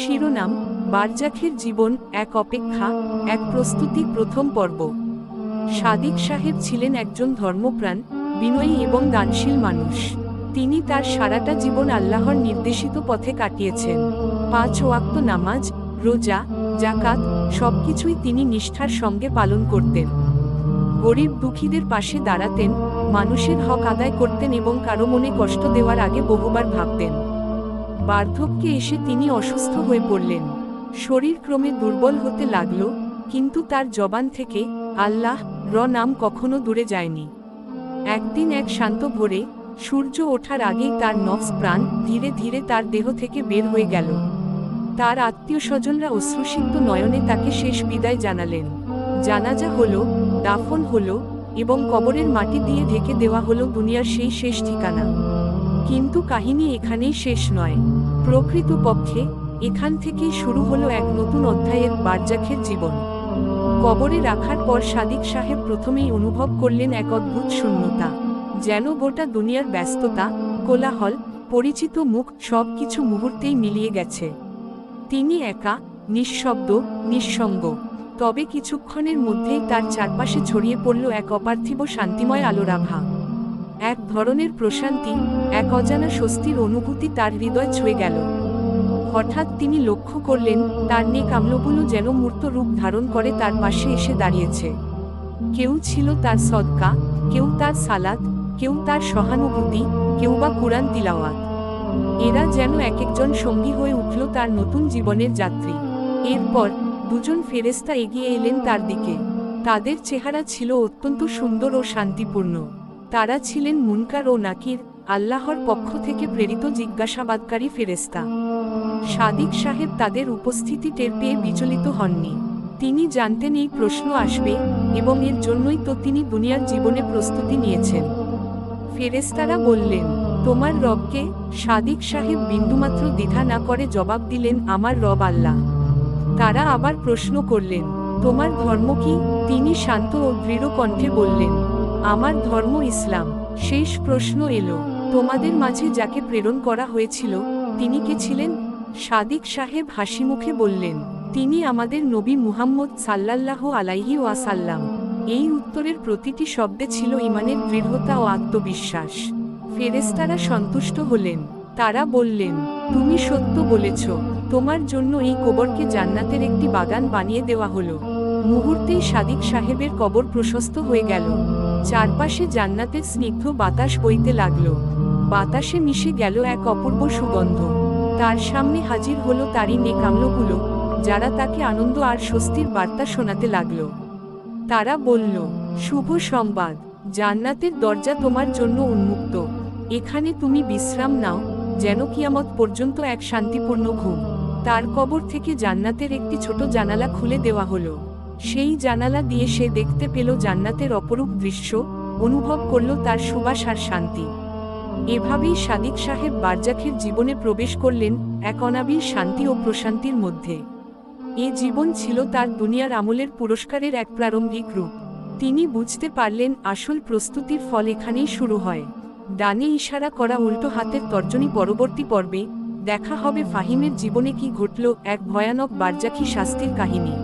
শিরোনাম, বারজাখের জীবন, এক অপেক্ষা, এক প্রস্তুতি, প্রথম পর্ব। সাদিক সাহেব ছিলেন একজন ধর্মপ্রাণ, বিনয়ী এবং দানশীল মানুষ। তিনি তার সারাটা জীবন আল্লাহর নির্দেশিত পথে কাটিয়েছেন। পাঁচ ওয়াক্ত নামাজ, রোজা জাকাত সবকিছুই তিনি নিষ্ঠার সঙ্গে পালন করতেন। গরিব দুঃখীদের পাশে দাঁড়াতেন, মানুষের হক আদায় করতেন এবং কারও মনে কষ্ট দেওয়ার আগে বহুবার ভাবতেন। বার্ধক্যে এসে তিনি অসুস্থ হয়ে পড়লেন। শরীর ক্রমে দুর্বল হতে লাগল, কিন্তু তার জবান থেকে আল্লাহ র নাম কখনো দূরে যায়নি। একদিন এক শান্ত ভোরে সূর্য ওঠার আগেই তার নফস প্রাণ ধীরে ধীরে তার দেহ থেকে বের হয়ে গেল। তার আত্মীয় স্বজনরা অশ্রুসিক্ত নয়নে তাকে শেষ বিদায় জানালেন। জানাজা হলো, দাফন হলো এবং কবরের মাটি দিয়ে ঢেকে দেওয়া হলো দুনিয়ার সেই শেষ ঠিকানা। কিন্তু কাহিনী এখানেই শেষ নয়। প্রকৃতপক্ষে এখান থেকেই শুরু হলো এক নতুন অধ্যায়ের বারজাখের জীবন। কবরে রাখার পর সাদিক সাহেব প্রথমেই অনুভব করলেন এক অদ্ভুত শূন্যতা। যেন গোটা দুনিয়ার ব্যস্ততা, কোলাহল, পরিচিত মুখ সব কিছু মুহূর্তেই মিলিয়ে গেছে। তিনি একা, নিঃশব্দ, নিঃসঙ্গ। তবে কিছুক্ষণের মধ্যেই তার চারপাশে ছড়িয়ে পড়ল এক অপার্থিব শান্তিময় আলোর আভা। এক ধরনের প্রশান্তি, এক অজানা স্বস্তির অনুভূতি তার হৃদয় ছুঁয়ে গেল। হঠাৎ তিনি লক্ষ্য করলেন, তার নেক আমলগুলো যেন মূর্ত রূপ ধারণ করে তার পাশে এসে দাঁড়িয়েছে। কেউ ছিল তার সদকা, কেউ তার সালাদ কেউ তার সহানুভূতি, কেউ বা কুরআন তিলাওয়াত। এরা যেন এক একজন সঙ্গী হয়ে উঠল তার নতুন জীবনের যাত্রী। এরপর দুজন ফেরেস্তা এগিয়ে এলেন তার দিকে। তাদের চেহারা ছিল অত্যন্ত সুন্দর ও শান্তিপূর্ণ। তারা ছিলেন মুনকার ও নাকির, আল্লাহর পক্ষ থেকে প্রেরিত জিজ্ঞাসাবাদকারী ফেরেস্তা সাদিক সাহেব তাদের উপস্থিতি টের পেয়ে বিচলিত হননি। তিনি জানতেন এই প্রশ্ন আসবে এবং এর জন্যই তো তিনি দুনিয়ার জীবনে প্রস্তুতি নিয়েছেন। ফেরেস্তারা বললেন, তোমার রবকে সাদিক সাহেব বিন্দুমাত্র দ্বিধা না করে জবাব দিলেন, আমার রব আল্লাহ। তারা আবার প্রশ্ন করলেন, তোমার ধর্ম কি? তিনি শান্ত ও দৃঢ় কণ্ঠে বললেন আমার ধর্ম ইসলাম। শেষ প্রশ্ন এলো, তোমাদের মাঝে যাকে প্রেরণ করা হয়েছিল, তিনি কে ছিলেন? সাদিক সাহেব হাসি মুখে বললেন, তিনি আমাদের নবী মুহাম্মদ সাল্লাল্লাহু আলাইহি ওয়াসাল্লাম। এই উত্তরের প্রতিটি শব্দে ছিল ইমানের দৃঢ়তা ও আত্মবিশ্বাস। ফেরেস্তারা সন্তুষ্ট হলেন। তারা বললেন, তুমি সত্য বলেছ। তোমার জন্য এই কবরকে জান্নাতের একটি বাগান বানিয়ে দেওয়া হলো। মুহূর্তেই সাদিক সাহেবের কবর প্রশস্ত হয়ে গেল। চারপাশে জান্নাতের স্নিগ্ধ বাতাস বইতে লাগল। বাতাসে মিশে গেল এক অপূর্ব সুগন্ধ। তার সামনে হাজির হলো তারই নেকামলগুলো, যারা তাকে আনন্দ আর স্বস্তির বার্তা শোনাতে লাগল। তারা বলল, শুভ সংবাদ, জান্নাতের দরজা তোমার জন্য উন্মুক্ত। এখানে তুমি বিশ্রাম নাও, যেন কিয়ামত পর্যন্ত এক শান্তিপূর্ণ ঘুম। তার কবর থেকে জান্নাতের একটি ছোট জানালা খুলে দেওয়া হলো। সেই জানালা দিয়ে সে দেখতে পেল জান্নাতের অপরূপ দৃশ্য, অনুভব করল তার সুবাস আর শান্তি। এভাবেই সাদিক সাহেব বারজাখের জীবনে প্রবেশ করলেন এক অনাবিল শান্তি ও প্রশান্তির মধ্যে। এ জীবন ছিল তার দুনিয়ার আমলের পুরস্কারের এক প্রারম্ভিক রূপ। তিনি বুঝতে পারলেন আসল প্রস্তুতির ফল এখানেই শুরু হয়। ডানে ইশারা করা উল্টো হাতের তর্জনী পরবর্তী পর্বে দেখা হবে ফাহিমের জীবনে কি ঘটল এক ভয়ানক বারজাখি শাস্তির কাহিনী।